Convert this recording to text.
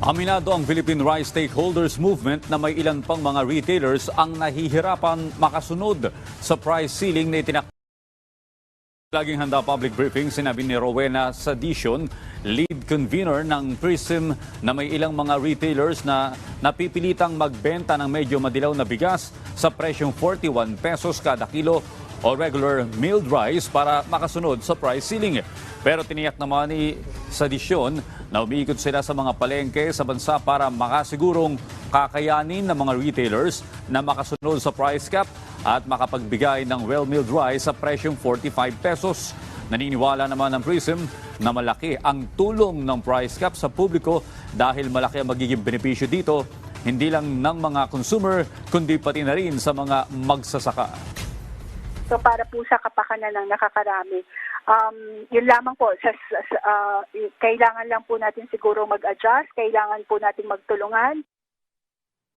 Aminado ang Philippine Rice Stakeholders Movement na may ilan pang mga retailers ang nahihirapan makasunod sa price ceiling na itinak. Laging handa public briefing, sinabi ni Rowena Sadicion, lead convener ng PRISM na may ilang mga retailers na napipilitang magbenta ng medyo madilaw na bigas sa presyong 41 pesos kada kilo o regular milled rice para makasunod sa price ceiling. Pero tiniyak naman ni Sadicion na umiikot sila sa mga palengke sa bansa para makasigurong kakayanin ng mga retailers na makasunod sa price cap at makapagbigay ng well-milled rice sa presyong 45 pesos. Naniniwala naman ng PRISM na malaki ang tulong ng price cap sa publiko dahil malaki ang magiging benepisyo dito hindi lang ng mga consumer kundi pati na rin sa mga magsasaka. So para po sa kapakanan ng nakakarami. Um, yun lamang po, sa, sa- ah, kailangan lang po natin siguro mag-adjust, kailangan po natin magtulungan.